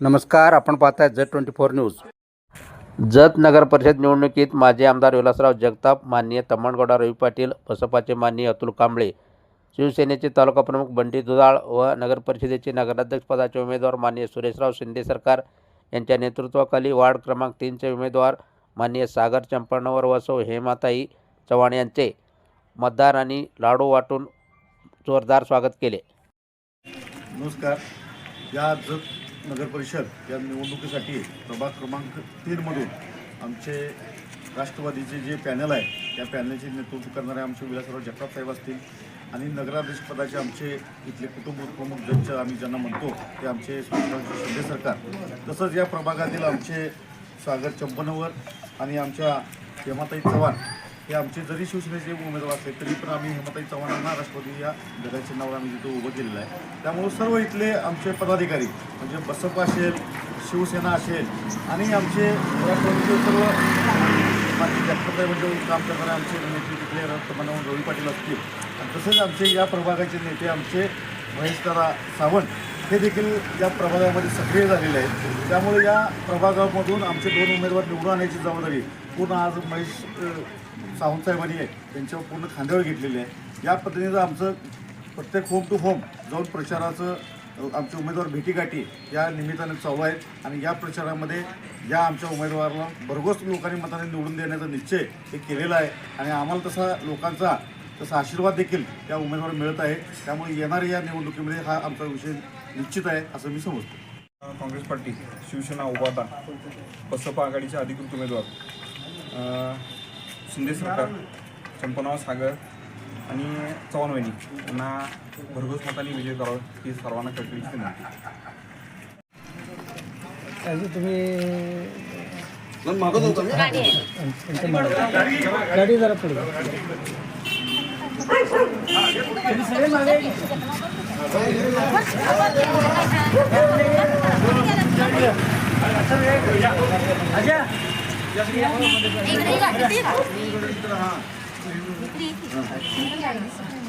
नमस्कार आपण पाहताय Jath twenty four news. Jath नगर परिषद निवडणुकीत माजी आमदार विलासराव जगताप माननीय तम्मणगौडा रवी पाटील बसपाचे माननीय अतुल कांबळे शिवसेनेचे तालुका प्रमुख बंटी दुधाळ व नगर परिषदेचे नगराध्यक्षपदाचे उमेदवार माननीय सुरेशराव शिंदे सरकार यांच्या नेतृत्वाखाली वार्ड क्रमांक तीनचे उमेदवार माननीय सागर चंपणवर वसो हेमाताई चव्हाण यांचे मतदारांनी लाडू वाटून जोरदार स्वागत केले. नमस्कार. या जत नगर परिषद या निवडणुकीसाठी प्रभाग क्रमांक तीनमधून आमचे राष्ट्रवादीचे जे पॅनल आहे त्या पॅनलचे नेतृत्व करणारे आमचे विलासराव जगताप साहेब असतील आणि नगराध्यक्षपदाचे आमचे इथले कुटुंब प्रमुख जज आम्ही ज्यांना म्हणतो ते आमचे शिंदे सरकार. तसंच या प्रभागातील आमचे सागर चंपनवर आणि आमच्या हेमाताई चव्हाण हे आमचे जरी शिवसेनेचे उमेदवार असले तरी पण आम्ही हेमताई चव्हाणांना राष्ट्रवादी या गटाच्या नावावर आम्ही तिथं उभं केलेलं आहे. त्यामुळं सर्व इथले आमचे पदाधिकारी म्हणजे बसपा असेल शिवसेना असेल आणि आमचे राष्ट्रवादीचे सर्व बाकी जगताई म्हणजे काम करणारे आमचे नेते तिथले रत्तमनावर रवी पाटील असतील आणि तसेच आमचे या प्रभागाचे नेते आमचे महेशदारा सावंत हे देखील या प्रभागामध्ये सक्रिय झालेले आहेत. त्यामुळे या प्रभागामधून आमचे दोन उमेदवार निवडून आणण्याची जबाबदारी पूर्ण आज महेश अ, सावंत आहे त्यांच्यावर पूर्ण खांद्यावर घेतलेली आहे. या पद्धतीनं आमचं प्रत्येक होम टू होम जाऊन प्रचाराचं आमचे उमेदवार भेटीगाठी या निमित्ताने चालू आहेत आणि या प्रचारामध्ये या आमच्या उमेदवाराला भरघोस लोकांनी मताने निवडून देण्याचा निश्चय हे केलेला आहे. आणि आम्हाला तसा लोकांचा तसा आशीर्वाद देखील त्या उमेदवार मिळत आहे. त्यामुळे येणाऱ्या या निवडणुकीमध्ये हा आमचा विषय निश्चित आहे असं मी समजतो. काँग्रेस पार्टी शिवसेना उभाटा बसपा आघाडीचे अधिकृत उमेदवार. शिंदे सरकार चंपनाव सागर आणि चव्हाण वहिनी यांना भरघोस मताने विजय करावा ही सर्वांना कळकळीची विनंती तुम्ही. गाडी जरा पुढे तुम्ही सगळे मागे या की. इकडे